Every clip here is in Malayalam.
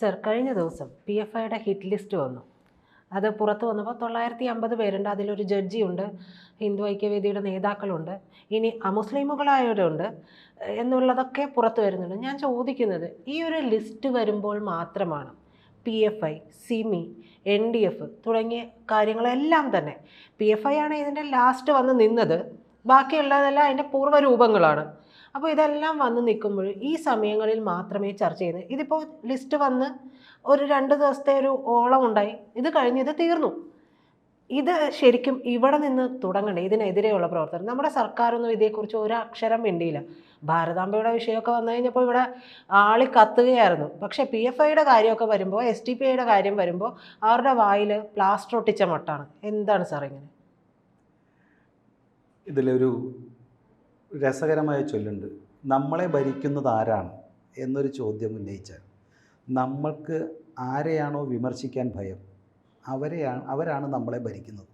സർ കഴിഞ്ഞ ദിവസം പി എഫ് ഐയുടെ ഹിറ്റ് ലിസ്റ്റ് വന്നു. അത് പുറത്ത് വന്നപ്പോൾ തൊള്ളായിരത്തി അമ്പത് പേരുണ്ട്. അതിലൊരു ജഡ്ജിയുണ്ട് ഹിന്ദു ഐക്യവേദിയുടെ നേതാക്കളുണ്ട് ഇനി അമുസ്ലിമുകളായവരുണ്ട് എന്നുള്ളതൊക്കെ പുറത്ത് വരുന്നുണ്ട്. ഞാൻ ചോദിക്കുന്നത് ഈ ഒരു ലിസ്റ്റ് വരുമ്പോൾ മാത്രമാണ് P F I SIMI N D F തുടങ്ങിയ കാര്യങ്ങളെല്ലാം തന്നെ പി എഫ് ഐ ആണ് ഇതിന്റെ ലാസ്റ്റ് വന്ന് നിന്നത്. ബാക്കിയുള്ളതെല്ലാം അതിന്റെ പൂർവരൂപങ്ങളാണ്. അപ്പോൾ ഇതെല്ലാം വന്ന് നിൽക്കുമ്പോൾ ഈ സമയങ്ങളിൽ മാത്രമേ ചർച്ച ചെയ്യുന്നത് ഇതിപ്പോൾ ലിസ്റ്റ് വന്ന് ഒരു രണ്ട് ദിവസത്തെ ഒരു ഓളം ഉണ്ടായി. ഇത് കഴിഞ്ഞ് ഇത് തീർന്നു. ഇത് ശരിക്കും ഇവിടെ നിന്ന് തുടങ്ങണ്ടേ? ഇതിനെതിരെയുള്ള പ്രവർത്തനം. നമ്മുടെ സർക്കാരൊന്നും ഇതേക്കുറിച്ച് ഒരു അക്ഷരം വേണ്ടിയില്ല ഭാരതാംബയുടെ വിഷയമൊക്കെ വന്നു കഴിഞ്ഞപ്പോൾ ഇവിടെ ആളി കത്തുകയായിരുന്നു. പക്ഷേ പി എഫ് ഐയുടെ കാര്യമൊക്കെ വരുമ്പോൾ എസ് ടി പി ഐയുടെ കാര്യം വരുമ്പോൾ അവരുടെ വായിൽ പ്ലാസ്റ്റർ ഒട്ടിച്ച മട്ടാണ്. എന്താണ് സാർ ഇങ്ങനെ? ഇതിലൊരു രസകരമായ ചൊല്ലുണ്ട്. നമ്മളെ ഭരിക്കുന്നത് ആരാണ്? എന്നൊരു ചോദ്യം ഉന്നയിച്ചാൽ നമ്മൾക്ക് ആരെയാണോ വിമർശിക്കാൻ ഭയം? അവരെയാണ് അവരാണ് നമ്മളെ ഭരിക്കുന്നത്.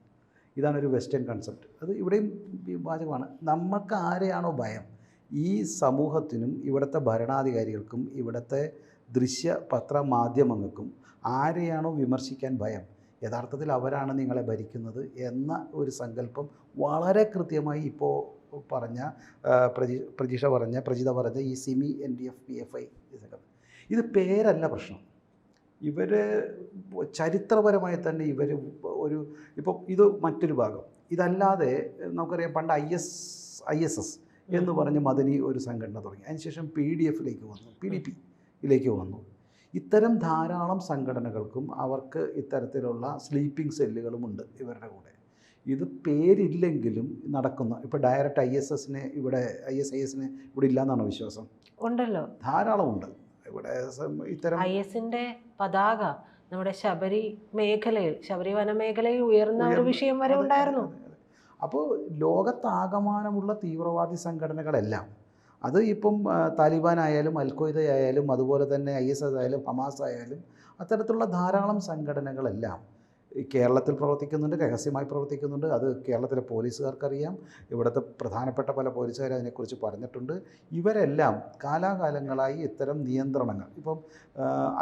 ഇതാണ് ഒരു വെസ്റ്റേൺ കൺസെപ്റ്റ്. അത് ഇവിടെയും വാചകമാണ്. നമ്മൾക്ക് ആരെയാണോ ഭയം? ഈ സമൂഹത്തിനും ഇവിടുത്തെ ഭരണാധികാരികൾക്കും ഇവിടുത്തെ ദൃശ്യ പത്ര മാധ്യമങ്ങൾക്കും ആരെയാണോ വിമർശിക്കാൻ ഭയം? യഥാർത്ഥത്തിൽ അവരാണ് നിങ്ങളെ ഭരിക്കുന്നത് എന്ന ഒരു സങ്കല്പം വളരെ കൃത്യമായി ഇപ്പോൾ പറഞ്ഞ പ്രജി പ്രജീഷ പറഞ്ഞ പ്രജിത പറഞ്ഞ ഈ SIMI N D F P F I ഇത് പേരല്ല പ്രശ്നം. ഇവർ ചരിത്രപരമായി തന്നെ ഇവർ ഒരു ഇപ്പം ഇത് മറ്റൊരു ഭാഗം. ഇതല്ലാതെ നമുക്കറിയാം പണ്ട് I S I S S എന്ന് പറഞ്ഞ് മദനി ഒരു സംഘടന തുടങ്ങി. അതിനുശേഷം പി ഡി എഫിലേക്ക് വന്നു പി ഡി പിയിലേക്ക് വന്നു. ഇത്തരം ധാരാളം സംഘടനകൾക്കും അവർക്ക് ഇത്തരത്തിലുള്ള സ്ലീപ്പിംഗ് സെല്ലുകളുമുണ്ട് ഇവരുടെ കൂടെ. ഇത് പേരില്ലെങ്കിലും നടക്കുന്ന. ഇപ്പോൾ ഡയറക്റ്റ് ഐ എസ് എസിന് ഇവിടെ ഐ എസ് ഐ എസിന് ഇവിടെ ഇല്ലയെന്നാണ് വിശ്വാസം? ഉണ്ടല്ലോ. ധാരാളമുണ്ട് ഇവിടെ ഇത്തരം ഐ എസിന്റെ പതാക നമ്മുടെ ശബരി മേഖലയിൽ ശബരി വനമേഖലയിൽ ഉയർന്ന ഒരു വിഷയം വരെ ഉണ്ടായിരുന്നു. അപ്പോൾ ലോകത്താകമാനമുള്ള തീവ്രവാദി സംഘടനകളെല്ലാം അത് ഇപ്പം താലിബാൻ ആയാലും അൽഖ്വയ്ദ ആയാലും അതുപോലെ തന്നെ ഐ എസ് എസ് ആയാലും ഹമാസ് ആയാലും അത്തരത്തിലുള്ള ധാരാളം സംഘടനകളെല്ലാം കേരളത്തിൽ പ്രവർത്തിക്കുന്നുണ്ട് രഹസ്യമായി പ്രവർത്തിക്കുന്നുണ്ട്. അത് കേരളത്തിലെ പോലീസുകാർക്കറിയാം. ഇവിടുത്തെ പ്രധാനപ്പെട്ട പല പോലീസുകാർ അതിനെക്കുറിച്ച് പറഞ്ഞിട്ടുണ്ട്. ഇവരെല്ലാം കാലാകാലങ്ങളായി ഇത്തരം നിയന്ത്രണങ്ങൾ ഇപ്പം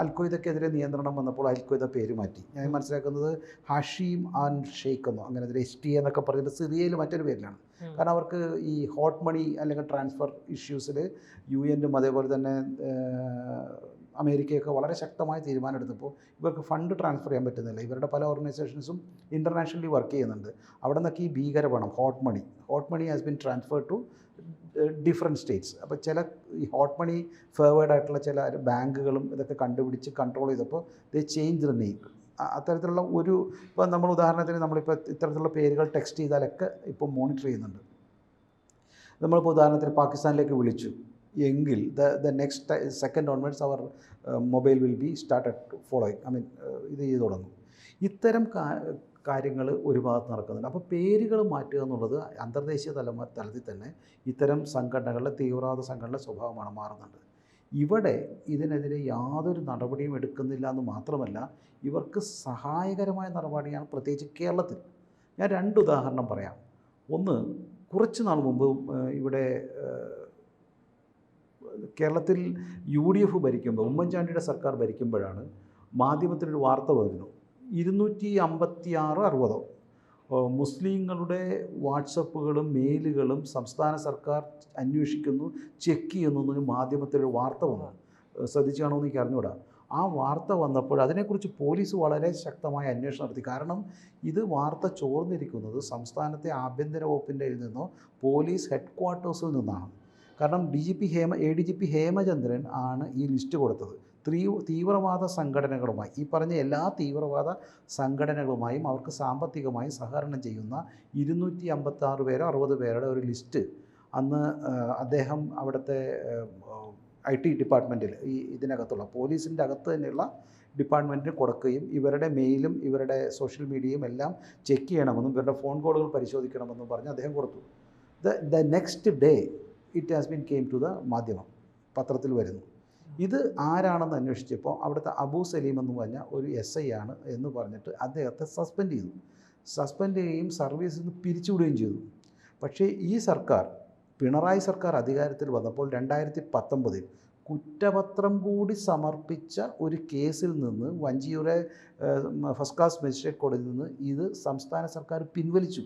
അൽക്കൊയ്തക്കെതിരെ നിയന്ത്രണം വന്നപ്പോൾ അൽക്കൊയ്ത പേര് മാറ്റി. ഞാൻ മനസ്സിലാക്കുന്നത് ഹഷീം ആൻ ഷെയ്ഖ് എന്നോ അങ്ങനെ എതിരെ എസ് ടി എന്നൊക്കെ പറഞ്ഞിട്ട് സിറിയയിൽ മറ്റൊരു പേരിലാണ്. കാരണം അവർക്ക് ഈ ഹോട്ട് മണി അല്ലെങ്കിൽ ട്രാൻസ്ഫർ ഇഷ്യൂസിൽ യു എനും അതേപോലെ തന്നെ അമേരിക്കയൊക്കെ വളരെ ശക്തമായ തീരുമാനം എടുത്തപ്പോൾ ഇവർക്ക് ഫണ്ട് ട്രാൻസ്ഫർ ചെയ്യാൻ പറ്റുന്നില്ല. ഇവരുടെ പല ഓർഗനൈസേഷൻസും ഇന്റർനാഷണലി വർക്ക് ചെയ്യുന്നുണ്ട്. അവിടെ നിന്നൊക്കെ ഈ ഭീകരപണം hot money. Hot money has been transfer to different states അപ്പോൾ ചില ഈ ഹോട്ട് മണി ഫേവേഡ് ആയിട്ടുള്ള ചില ബാങ്കുകളും ഇതൊക്കെ കണ്ടുപിടിച്ച് കൺട്രോൾ ചെയ്തപ്പോൾ ദേ ചേഞ്ച് ദ നെയിം അത്തരത്തിലുള്ള ഒരു ഇപ്പോൾ നമ്മൾ ഉദാഹരണത്തിന് നമ്മളിപ്പോൾ ഇത്തരത്തിലുള്ള പേരുകൾ ടെക്സ്റ്റ് ചെയ്താലൊക്കെ ഇപ്പോൾ മോണിറ്റർ ചെയ്യുന്നുണ്ട്. നമ്മളിപ്പോൾ ഉദാഹരണത്തിന് പാകിസ്ഥാനിലേക്ക് വിളിച്ചു. എങ്കിൽ the the next second onwards our mobile will be started following I mean ഇത് ചെയ്ത് തുടങ്ങും. ഇത്തരം കാര്യങ്ങൾ ഒരു ഭാഗത്ത് നടക്കുന്നുണ്ട്. അപ്പോൾ പേരുകൾ മാറ്റുക എന്നുള്ളത് അന്തർദേശീയ തലമ തലത്തിൽ തന്നെ ഇത്തരം സംഘടനകളുടെ തീവ്രവാദ സംഘടനയുടെ സ്വഭാവമാണ് മാറുന്നത്. ഇവിടെ ഇതിനെതിരെ യാതൊരു നടപടിയും എടുക്കുന്നില്ല എന്ന് മാത്രമല്ല ഇവർക്ക് സഹായകരമായ നടപടിയാണ് പ്രത്യേകിച്ച് കേരളത്തിൽ. ഞാൻ രണ്ട് ഉദാഹരണം പറയാം. ഒന്ന് കുറച്ച് നാൾ മുമ്പ് ഇവിടെ കേരളത്തിൽ യു ഡി എഫ് ഭരിക്കുമ്പോൾ ഉമ്മൻചാണ്ടിയുടെ സർക്കാർ ഭരിക്കുമ്പോഴാണ് മാധ്യമത്തിനൊരു വാർത്ത വന്നു ഇരുന്നൂറ്റി അമ്പത്തി ആറ് അറുപതോ മുസ്ലിങ്ങളുടെ വാട്സപ്പുകളും മെയിലുകളും സംസ്ഥാന സർക്കാർ അന്വേഷിക്കുന്നു ചെക്ക് ചെയ്യുന്നു എന്നൊരു മാധ്യമത്തിലൊരു വാർത്ത വന്നു. ശ്രദ്ധിച്ചു കാണുമെന്ന് എനിക്ക് അറിഞ്ഞുകൂടാ ആ വാർത്ത വന്നപ്പോൾ അതിനെക്കുറിച്ച് പോലീസ് വളരെ ശക്തമായ അന്വേഷണം നടത്തി. കാരണം ഇത് വാർത്ത ചോർന്നിരിക്കുന്നത് സംസ്ഥാനത്തെ ആഭ്യന്തര വകുപ്പിന്റെ നിന്നോ പോലീസ് ഹെഡ് ക്വാർട്ടേഴ്സിൽ നിന്നാണ്. കാരണം D G P Hema A D G P Hemachandran ആണ് ഈ ലിസ്റ്റ് കൊടുത്തത്. തീവ്രവാദ സംഘടനകളുമായി ഈ പറഞ്ഞ എല്ലാ തീവ്രവാദ സംഘടനകളുമായും അവർക്ക് സാമ്പത്തികമായി സഹകരണം ചെയ്യുന്ന ഇരുന്നൂറ്റി അമ്പത്തി ആറ് പേരോ അറുപത് പേരുടെ ഒരു ലിസ്റ്റ് അന്ന് അദ്ദേഹം അവിടുത്തെ ഐ ടി ഡിപ്പാർട്ട്മെന്റിൽ ഈ ഇതിനകത്തുള്ള പോലീസിന്റെ അകത്ത് തന്നെയുള്ള ഡിപ്പാർട്ട്മെന്റിന് കൊടുക്കുകയും ഇവരുടെ മെയിലും ഇവരുടെ സോഷ്യൽ മീഡിയയും എല്ലാം ചെക്ക് ചെയ്യണമെന്നും ഇവരുടെ ഫോൺ കോളുകൾ പരിശോധിക്കണമെന്നും പറഞ്ഞ് അദ്ദേഹം കൊടുത്തു. The the next day it has been came to the Madhyamam പത്രത്തിൽ വരുന്നു. ഇത് ആരാണെന്ന് അന്വേഷിച്ചപ്പോൾ അവിടുത്തെ അബൂ സലീം എന്ന് പറഞ്ഞ ഒരു എസ് ഐ ആണ് എന്ന് പറഞ്ഞിട്ട് അദ്ദേഹത്തെ സസ്പെൻഡ് ചെയ്തു. സസ്പെൻഡ് ചെയ്യുകയും സർവീസിൽ നിന്ന് പിരിച്ചുവിടുകയും ചെയ്തു. പക്ഷേ ഈ സർക്കാർ പിണറായി സർക്കാർ അധികാരത്തിൽ വന്നപ്പോൾ രണ്ടായിരത്തി പത്തൊമ്പതിൽ കുറ്റപത്രം കൂടി സമർപ്പിച്ച ഒരു കേസിൽ നിന്ന് വഞ്ചിയുടെ ഫസ്റ്റ് ക്ലാസ് മജിസ്ട്രേറ്റ് കോടതിയിൽ നിന്ന് ഇത് സംസ്ഥാന സർക്കാർ പിൻവലിച്ചു.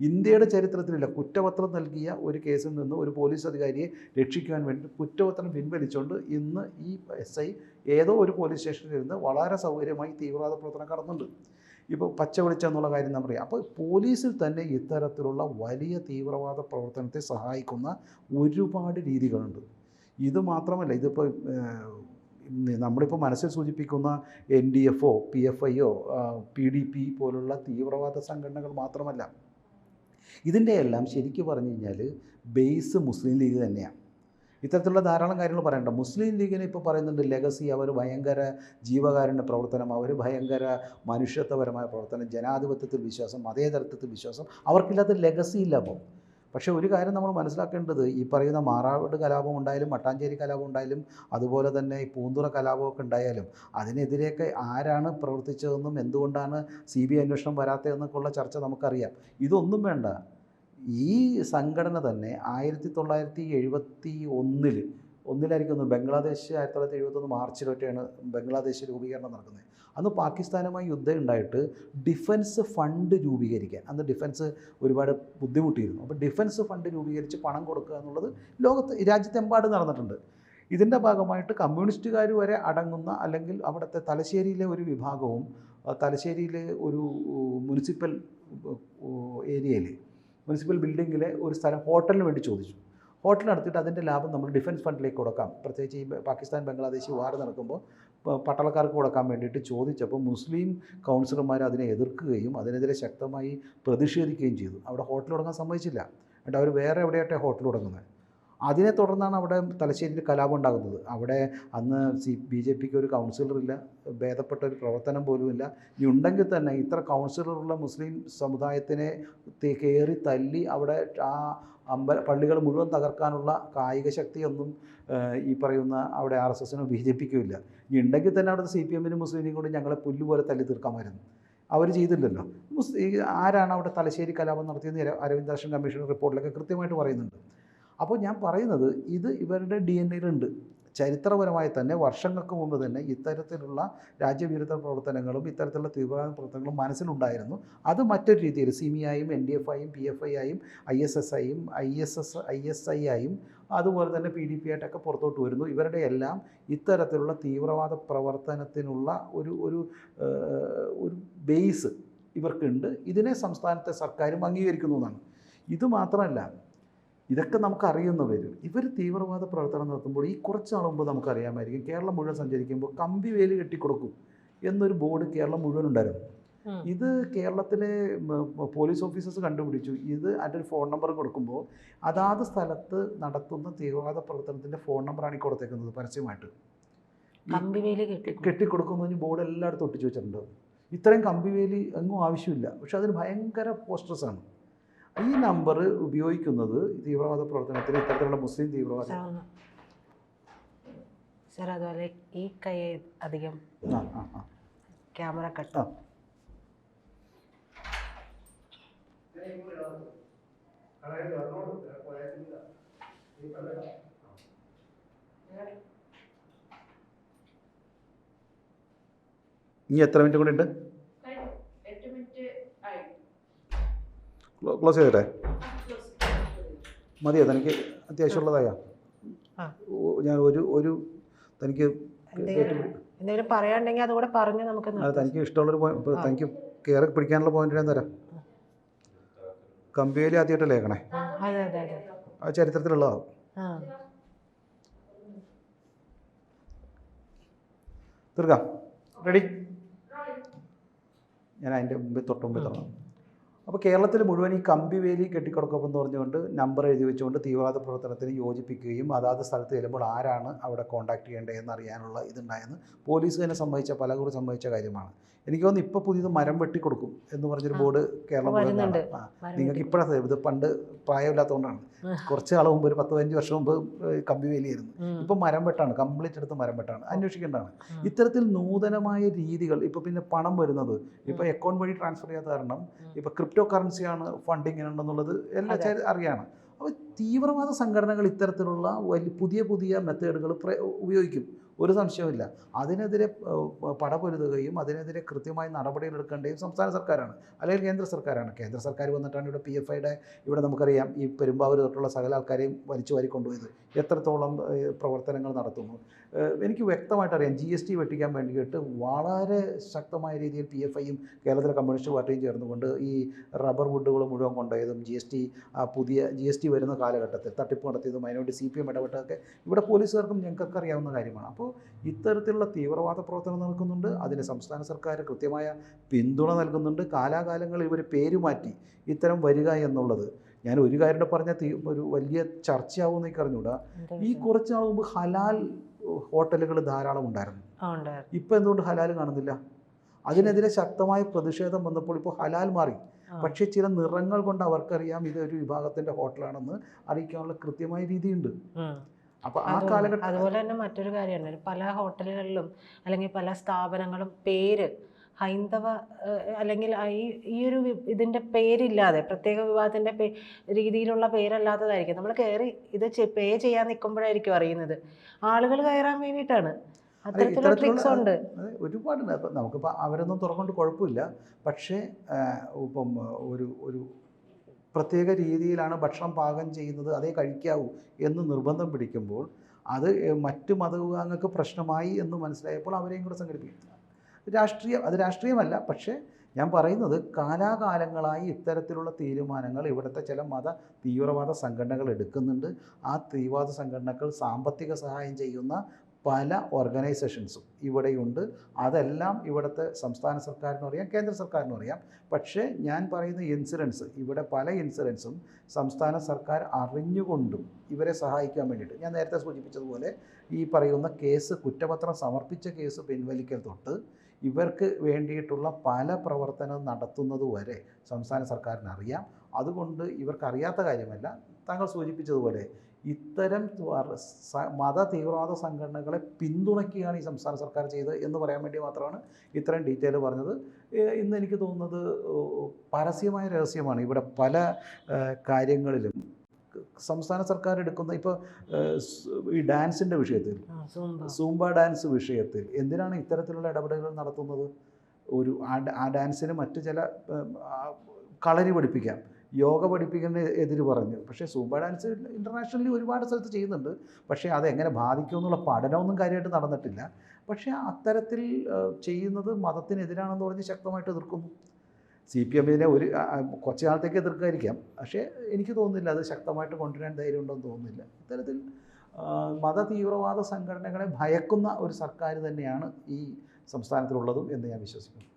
ഇന്ത്യയുടെ ചരിത്രത്തിലില്ല കുറ്റപത്രം നൽകിയ ഒരു കേസിൽ നിന്ന് ഒരു പോലീസ് അധികാരിയെ രക്ഷിക്കുവാൻ വേണ്ടി കുറ്റപത്രം പിൻവലിച്ചുകൊണ്ട് ഇന്ന് ഈ എസ് ഐ ഏതോ ഒരു പോലീസ് സ്റ്റേഷനിൽ ഇരുന്ന് വളരെ സൗകര്യമായി തീവ്രവാദ പ്രവർത്തനം കടന്നുണ്ട്. ഇപ്പോൾ പച്ച വെളിച്ചെന്നുള്ള കാര്യം നമ്മൾ പറയാം അപ്പോൾ പോലീസിൽ തന്നെ ഇത്തരത്തിലുള്ള വലിയ തീവ്രവാദ പ്രവർത്തനത്തെ സഹായിക്കുന്ന ഒരുപാട് രീതികളുണ്ട്. ഇത് മാത്രമല്ല ഇതിപ്പോൾ നമ്മളിപ്പോൾ മനസ്സിൽ സൂചിപ്പിക്കുന്ന N D F O P F I O P D P പോലുള്ള തീവ്രവാദ സംഘടനകൾ മാത്രമല്ല ഇതിന്റെ എല്ലാം ശരിക്കും പറഞ്ഞു കഴിഞ്ഞാൽ ബേസ് മുസ്ലിം ലീഗ് തന്നെയാണ്. ഇത്തരത്തിലുള്ള ധാരാളം കാര്യങ്ങൾ പറയണ്ട മുസ്ലിം ലീഗിന് ഇപ്പോൾ പറയുന്നുണ്ട് ലെഗസി അവർ ഭയങ്കര ജീവകാരുണ്യ പ്രവർത്തനം അവർ ഭയങ്കര മനുഷ്യത്വപരമായ പ്രവർത്തനം ജനാധിപത്യത്തിൽ വിശ്വാസം മതേതരത്വത്തിൽ വിശ്വാസം. അവർക്കില്ലാത്ത ലെഗസി ഇല്ല അപ്പോൾ. പക്ഷേ ഒരു കാര്യം നമ്മൾ മനസ്സിലാക്കേണ്ടത് ഈ പറയുന്ന മാറാട് കലാപം ഉണ്ടായാലും മട്ടാഞ്ചേരി കലാപം ഉണ്ടായാലും അതുപോലെ തന്നെ ഈ പൂന്തുറ കലാപമൊക്കെ ഉണ്ടായാലും അതിനെതിരെയൊക്കെ ആരാണ് പ്രവർത്തിച്ചതെന്നും എന്തുകൊണ്ടാണ് സി ബി ഐ അന്വേഷണം വരാത്തതെന്നൊക്കെയുള്ള ചർച്ച നമുക്കറിയാം. ഇതൊന്നും വേണ്ട. ഈ സംഘടന തന്നെ ആയിരത്തി തൊള്ളായിരത്തി എഴുപത്തി ഒന്നിൽ ഒന്നിലായിരിക്കും ഒന്ന് ബംഗ്ലാദേശ് ആയിരത്തി തൊള്ളായിരത്തി എഴുപത്തൊന്ന് മാർച്ചിലൊക്കെയാണ് ബംഗ്ലാദേശ് രൂപീകരണം നടക്കുന്നത്. അന്ന് പാകിസ്ഥാനുമായി യുദ്ധം ഉണ്ടായിട്ട് ഡിഫൻസ് ഫണ്ട് രൂപീകരിക്കാൻ അന്ന് ഡിഫൻസ് ഒരുപാട് ബുദ്ധിമുട്ടിയിരുന്നു. അപ്പോൾ ഡിഫൻസ് ഫണ്ട് രൂപീകരിച്ച് പണം കൊടുക്കുക എന്നുള്ളത് ലോകത്ത് രാജ്യത്തെമ്പാടും നടന്നിട്ടുണ്ട്. ഇതിന്റെ ഭാഗമായിട്ട് കമ്മ്യൂണിസ്റ്റുകാർ വരെ അടങ്ങുന്ന അല്ലെങ്കിൽ അവിടുത്തെ തലശ്ശേരിയിലെ ഒരു വിഭാഗവും തലശ്ശേരിയിലെ ഒരു മുനിസിപ്പൽ ഏരിയയിൽ മുനിസിപ്പൽ ബിൽഡിങ്ങിലെ ഒരു സ്ഥലം ഹോട്ടലിന് വേണ്ടി ചോദിച്ചു. ഹോട്ടൽ നടത്തിയിട്ട് അതിന്റെ ലാഭം നമ്മൾ ഡിഫൻസ് ഫണ്ടിലേക്ക് കൊടുക്കാം. പ്രത്യേകിച്ച് ഈ പാകിസ്ഥാൻ ബംഗ്ലാദേശ് വാർ നടക്കുമ്പോൾ പട്ടാളക്കാർക്ക് കൊടുക്കാൻ വേണ്ടിയിട്ട് ചോദിച്ചപ്പോൾ മുസ്ലിം കൗൺസിലർമാർ അതിനെ എതിർക്കുകയും അതിനെതിരെ ശക്തമായി പ്രതിഷേധിക്കുകയും ചെയ്തു. അവിടെ ഹോട്ടൽ തുടങ്ങാൻ സമ്മതിച്ചില്ല. എന്നിട്ട് അവർ വേറെ എവിടെയാട്ടെ ഹോട്ടൽ തുടങ്ങുന്നത്? അതിനെ തുടർന്നാണ് അവിടെ തലശ്ശേരിയിൽ കലാപം ഉണ്ടാകുന്നത്. അവിടെ അന്ന് സി ബി ജെ പിക്ക് ഒരു കൗൺസിലറില്ല ഭേദപ്പെട്ട ഒരു പ്രവർത്തനം പോലുമില്ല ഇനി ഉണ്ടെങ്കിൽ തന്നെ ഇത്ര കൗൺസിലറുള്ള മുസ്ലിം സമുദായത്തിനെ കയറി തല്ലി അവിടെ ആ അമ്പ പള്ളികൾ മുഴുവൻ തകർക്കാനുള്ള കായിക ശക്തിയൊന്നും ഈ പറയുന്ന അവിടെ ആർ എസ് എസിനോ ബി ജെ പിക്കോ ഇല്ല ഇനി ഉണ്ടെങ്കിൽ തന്നെ അവിടുത്തെ സി പി എമ്മിനും മുസ്ലിം കൂടി ഞങ്ങളെ പുല്ലുപോലെ തല്ലി തീർക്കാമായിരുന്നു അവർ ചെയ്തില്ലല്ലോ. മുസ്ലിം ആരാണ് അവിടെ തലശ്ശേരി കലാപം നടത്തിയെന്ന് അര- അരവിന്ദ് ദർശൻ കമ്മീഷൻ റിപ്പോർട്ടിലൊക്കെ കൃത്യമായിട്ട് പറയുന്നുണ്ട്. അപ്പോൾ ഞാൻ പറയുന്നത് ഇത് ഇവരുടെ ഡി എൻ എയിലുണ്ട്. ചരിത്രപരമായി തന്നെ വർഷങ്ങൾക്ക് മുമ്പ് തന്നെ ഇത്തരത്തിലുള്ള രാജ്യവിരുദ്ധ പ്രവർത്തനങ്ങളും ഇത്തരത്തിലുള്ള തീവ്രവാദ പ്രവർത്തനങ്ങളും മനസ്സിലുണ്ടായിരുന്നു. അത് മറ്റൊരു രീതിയിൽ സിമിയായും എൻ ഡി എഫ് ഐയും പി എഫ് ഐ ആയും ഐ എസ് എസ് ഐയും I S S I S I ആയും അതുപോലെ തന്നെ പി ഡി പി ആയിട്ടൊക്കെ പുറത്തോട്ട് വരുന്നു. ഇവരുടെ എല്ലാം ഇത്തരത്തിലുള്ള തീവ്രവാദ പ്രവർത്തനത്തിനുള്ള ഒരു ഒരു ഒരു ബേസ് ഇവർക്കുണ്ട്. ഇതിനെ സംസ്ഥാനത്തെ സർക്കാരും അംഗീകരിക്കുന്നു എന്നാണ്. ഇത് മാത്രമല്ല ഇതൊക്കെ നമുക്കറിയുന്ന അറിയുന്നവർ ഇവർ തീവ്രവാദ പ്രവർത്തനം നടത്തുമ്പോൾ ഈ കുറച്ച് നാൾ മുമ്പ് നമുക്കറിയാമായിരിക്കും കേരളം മുഴുവൻ സഞ്ചരിക്കുമ്പോൾ കമ്പി വേലി കെട്ടിക്കൊടുക്കും എന്നൊരു ബോർഡ് കേരളം മുഴുവൻ ഉണ്ടായിരുന്നു. ഇത് കേരളത്തിലെ പോലീസ് ഓഫീസേഴ്സ് കണ്ടുപിടിച്ചു. ഇത് അതിന്റെ ഒരു ഫോൺ നമ്പർ കൊടുക്കുമ്പോൾ അതാത് സ്ഥലത്ത് നടത്തുന്ന തീവ്രവാദ പ്രവർത്തനത്തിന്റെ ഫോൺ നമ്പറാണ് ഈ കൊടുത്തേക്കുന്നത് പരസ്യമായിട്ട്. കമ്പിവേലി കെട്ടി കെട്ടിക്കൊടുക്കുന്നു ബോർഡ് എല്ലായിടത്തും ഒട്ടിച്ചു വെച്ചിട്ടുണ്ട്. ഇത്രയും കമ്പിവേലി എങ്ങും ആവശ്യമില്ല. പക്ഷെ അതിന് ഭയങ്കര പോസ്റ്റേഴ്സാണ്. ഈ നമ്പർ ഉപയോഗിക്കുന്നത് തീവ്രവാദ പ്രവർത്തനത്തിന് ഇത്തരത്തിലുള്ള മുസ്ലിം തീവ്രവാദ സാർ അതുപോലെ ഈ കൈ അധികം ക്യാമറ കട്ട്. ഇനി എത്ര മിനിറ്റ് കൂടെ ഉണ്ട് എട്ട് മിനിറ്റ് ആയി ക്ലോസ് ചെയ്തിട്ടെ? മതിയോ? തനിക്ക് അത്യാവശ്യമുള്ളതായോ. ഞാൻ ഒരു ഒരു തനിക്ക് എന്തെങ്കിലും അതുകൂടെ പറഞ്ഞ് നമുക്ക് അത്. തനിക്ക് ഇഷ്ടമുള്ളൊരു പോയിന്റ്. തനിക്ക് കയറി പിടിക്കാനുള്ള പോയിന്റ് ഞാൻ തരാം. കമ്പിവേലി ആദ്യമായിട്ട് ലേഖണേ ആ, ചരിത്രത്തിലുള്ളതാവും. തീർക്കാം റെഡി. ഞാൻ അതിന്റെ മുമ്പിൽ തൊട്ട് മുമ്പിൽ തുടങ്ങാം. അപ്പോൾ കേരളത്തിൽ മുഴുവൻ ഈ കമ്പിവേലി കെട്ടിക്കിടക്കുമെന്ന് പറഞ്ഞുകൊണ്ട് നമ്പർ എഴുതി വെച്ചുകൊണ്ട് തീവ്രവാദ പ്രവർത്തനത്തിന് യോജിപ്പിക്കുകയും അതാത് സ്ഥലത്ത് ചെല്ലുമ്പോൾ ആരാണ് അവിടെ കോൺടാക്ട് ചെയ്യേണ്ടതെന്ന് അറിയാനുള്ള ഇതുണ്ടായെന്ന് പോലീസ് തന്നെ പല പലകുറി സംബന്ധിച്ച കാര്യമാണ് എനിക്ക് തോന്നുന്നു ഇപ്പോൾ പുതിയത് മരം വെട്ടിക്കൊടുക്കും എന്ന് പറഞ്ഞൊരു. ബോർഡ് കേരളം മുഴുവൻ. നിങ്ങൾക്ക്. ഇപ്പോഴത്തെ ഇത് പണ്ട് പ്രായമില്ലാത്തതുകൊണ്ടാണ്. കുറച്ച് കാലം മുമ്പ് ഒരു പത്ത് പതിനഞ്ച് വർഷം മുമ്പ് കമ്പിവേലിയായിരുന്നു. ഇപ്പം മരം വെട്ടാണ് കംപ്ലീറ്റ് എടുത്ത് മരം വെട്ടാണ് അന്വേഷിക്കേണ്ടതാണ്. ഇത്തരത്തിൽ നൂതനമായ രീതികൾ ഇപ്പോൾ പിന്നെ പണം വരുന്നത് ഇപ്പോൾ അക്കൗണ്ട് വഴി ട്രാൻസ്ഫർ ചെയ്യാത്ത കാരണം. ഇപ്പോൾ ക്രിപ്റ്റോ കറൻസിയാണ് ഫണ്ടിങ് ഉണ്ടെന്നുള്ളത് എല്ലാ. അറിയാണ്. അപ്പോൾ തീവ്രവാദ സംഘടനകൾ ഇത്തരത്തിലുള്ള വലിയ പുതിയ പുതിയ മെത്തേഡുകൾ ഉപയോഗിക്കും. ഒരു സംശയമില്ല അതിനെതിരെ പടപൊരുതുകയും അതിനെതിരെ കൃത്യമായി നടപടികൾ എടുക്കേണ്ടതും സംസ്ഥാന സർക്കാരാണ്. അല്ലെങ്കിൽ കേന്ദ്ര സർക്കാരാണ്. കേന്ദ്ര സർക്കാർ വന്നിട്ടാണ് ഇവിടെ പി എഫ് ഐയുടെ ഇവിടെ നമുക്കറിയാം ഈ പെരുമ്പാവൂർ തൊട്ടുള്ള സകല ആൾക്കാരെയും വലിച്ചു വാരി കൊണ്ടുപോയത്. എത്രത്തോളം പ്രവർത്തനങ്ങൾ നടത്തുന്നു. എനിക്ക് വ്യക്തമായിട്ട് അറിയാം. ജി എസ് ടി വെട്ടിക്കാൻ വേണ്ടിയിട്ട് വളരെ ശക്തമായ രീതിയിൽ പി എഫ് ഐയും കേരളത്തിലെ കമ്മ്യൂണിസ്റ്റ് പാർട്ടിയും ചേർന്നുകൊണ്ട് ഈ റബ്ബർ വുഡുകൾ മുഴുവൻ കൊണ്ടുപോയതും ജി എസ് ടി പുതിയ ജി എസ് ടി വരുന്ന കാലഘട്ടത്തിൽ തട്ടിപ്പ് നടത്തിയതും അതിനുവേണ്ടി സി പി എം ഇടപെട്ടതൊക്കെ ഇവിടെ പോലീസുകാർക്കും ഞങ്ങൾക്കൊക്കെ അറിയാവുന്ന കാര്യമാണ്. അപ്പോൾ ഇത്തരത്തിലുള്ള തീവ്രവാദ പ്രവർത്തനം നടക്കുന്നുണ്ട്. അതിന് സംസ്ഥാന സർക്കാർ കൃത്യമായ പിന്തുണ നൽകുന്നുണ്ട്. കാലാകാലങ്ങളിൽ ഇവർ പേര് മാറ്റി ഇത്തരം വരിക എന്നുള്ളത്. ഞാൻ ഒരു കാര്യം പറഞ്ഞ ഒരു വലിയ ചർച്ചയാവുമെന്നൊക്കെ അറിഞ്ഞൂടാ ഈ കുറച്ച് നാൾ മുമ്പ് ഹലാൽ ഹോട്ടലുകൾ ധാരാളം ഉണ്ടായിരുന്നു. ഇപ്പം എന്തുകൊണ്ട് ഹലാൽ കാണുന്നില്ല? അതിനെതിരെ ശക്തമായ പ്രതിഷേധം വന്നപ്പോൾ ഇപ്പോൾ ഹലാൽ മാറി. പക്ഷെ ചില നിറങ്ങൾ കൊണ്ട് അവർക്കറിയാം ഇത് ഒരു വിഭാഗത്തിന്റെ ഹോട്ടലാണെന്ന് അറിയിക്കാനുള്ള കൃത്യമായ രീതിയുണ്ട്. അപ്പൊ ആ കാലഘട്ടം അതുപോലെ തന്നെ മറ്റൊരു കാര്യമാണ്. പല ഹോട്ടലുകളിലും അല്ലെങ്കിൽ പല സ്ഥാപനങ്ങളും പേര് ഹൈന്ദവ അല്ലെങ്കിൽ ഈ ഈ ഒരു ഇതിന്റെ ഇതിന്റെ പേരില്ലാതെ പ്രത്യേക വിഭാഗത്തിന്റെ പേ രീതിയിലുള്ള പേരല്ലാത്തതായിരിക്കും. നമ്മൾ കയറി ഇത് പേ ചെയ്യാൻ നിൽക്കുമ്പോഴായിരിക്കും അറിയുന്നത്. ആളുകൾ കയറാൻ വേണ്ടിയിട്ടാണ്. ഉണ്ട്. ഒരുപാട് നമുക്കിപ്പോൾ അവരൊന്നും തുറക്കൊണ്ട് കുഴപ്പമില്ല. പക്ഷേ ഇപ്പം ഒരു ഒരു പ്രത്യേക രീതിയിലാണ് ഭക്ഷണം പാകം ചെയ്യുന്നത് അതേ കഴിക്കാവൂ എന്ന് നിർബന്ധം പിടിക്കുമ്പോൾ അത് മറ്റു മതവിഭാഗങ്ങൾക്ക് പ്രശ്നമായി എന്ന് മനസ്സിലായപ്പോൾ അവരെയും കൂടെ സംഘടിപ്പിക്കും. രാഷ്ട്രീയം അത് രാഷ്ട്രീയമല്ല. പക്ഷേ ഞാൻ പറയുന്നത് കാലാകാലങ്ങളായി ഇത്തരത്തിലുള്ള തീരുമാനങ്ങൾ ഇവിടുത്തെ ചില മത തീവ്രവാദ സംഘടനകൾ എടുക്കുന്നുണ്ട്. ആ തീവ്രവാദ സംഘടനകൾ സാമ്പത്തിക സഹായം ചെയ്യുന്ന പല ഓർഗനൈസേഷൻസും ഇവിടെയുണ്ട്. അതെല്ലാം ഇവിടുത്തെ സംസ്ഥാന സർക്കാരിനും അറിയാം കേന്ദ്ര സർക്കാരിനും അറിയാം. പക്ഷേ ഞാൻ പറയുന്ന ഇൻഷുറൻസ് ഇവിടെ പല ഇൻഷുറൻസും സംസ്ഥാന സർക്കാർ അറിഞ്ഞുകൊണ്ടും ഇവരെ സഹായിക്കാൻ വേണ്ടിയിട്ട്. ഞാൻ നേരത്തെ സൂചിപ്പിച്ചതുപോലെ ഈ പറയുന്ന കേസ് കുറ്റപത്രം സമർപ്പിച്ച കേസ് പിൻവലിക്കൽ തൊട്ട് ഇവർക്ക് വേണ്ടിയിട്ടുള്ള പല പ്രവർത്തനവും നടത്തുന്നത് വരെ സംസ്ഥാന സർക്കാരിന് അറിയാം അതുകൊണ്ട് ഇവർക്ക് അറിയാത്ത കാര്യമല്ല. താങ്കൾ സൂചിപ്പിച്ചതുപോലെ ഇത്തരം മത തീവ്രവാദ സംഘടനകളെ പിന്തുണയ്ക്കുകയാണ് ഈ സംസ്ഥാന സർക്കാർ ചെയ്തത് എന്ന് പറയാൻ വേണ്ടി മാത്രമാണ് ഇത്രയും ഡീറ്റെയിൽ പറഞ്ഞത്. ഇന്ന് എനിക്ക് തോന്നുന്നത് പരസ്യമായ രഹസ്യമാണ്. ഇവിടെ പല കാര്യങ്ങളിലും സംസ്ഥാന സർക്കാർ എടുക്കുന്ന ഇപ്പോൾ ഈ ഡാൻസിന്റെ വിഷയത്തിൽ സൂംബ. ഡാൻസ് വിഷയത്തിൽ എന്തിനാണ് ഇത്തരത്തിലുള്ള ഇടപെടലുകൾ നടത്തുന്നത്? ഒരു ആ ഡാൻസിന് മറ്റു ചില കളരി പഠിപ്പിക്കാം. യോഗ പഠിപ്പിക്കുന്നതിന് എതിര് പറഞ്ഞു. പക്ഷേ സൂംബ ഡാൻസ് ഇന്റർനാഷണലി ഒരുപാട് സ്ഥലത്ത് ചെയ്യുന്നുണ്ട്. പക്ഷേ അതെങ്ങനെ ബാധിക്കും എന്നുള്ള പഠനമൊന്നും കാര്യമായിട്ട് നടന്നിട്ടില്ല. പക്ഷേ അത്തരത്തിൽ ചെയ്യുന്നത് മതത്തിനെതിരാണെന്ന് പറഞ്ഞ് ശക്തമായിട്ട് എതിർക്കുന്നു. സി പി എമ്മിനെ ഒരു കുറച്ച് നാളത്തേക്ക് എതിർക്കായിരിക്കാം. പക്ഷേ എനിക്ക് തോന്നുന്നില്ല അത് ശക്തമായിട്ട് കൊണ്ടുവരാൻ ധൈര്യം ഉണ്ടെന്ന് തോന്നുന്നില്ല. ഇത്തരത്തിൽ മത തീവ്രവാദ സംഘടനകളെ ഭയക്കുന്ന ഒരു സർക്കാർ തന്നെയാണ് ഈ സംസ്ഥാനത്തിലുള്ളതും എന്ന് ഞാൻ വിശ്വസിക്കുന്നു.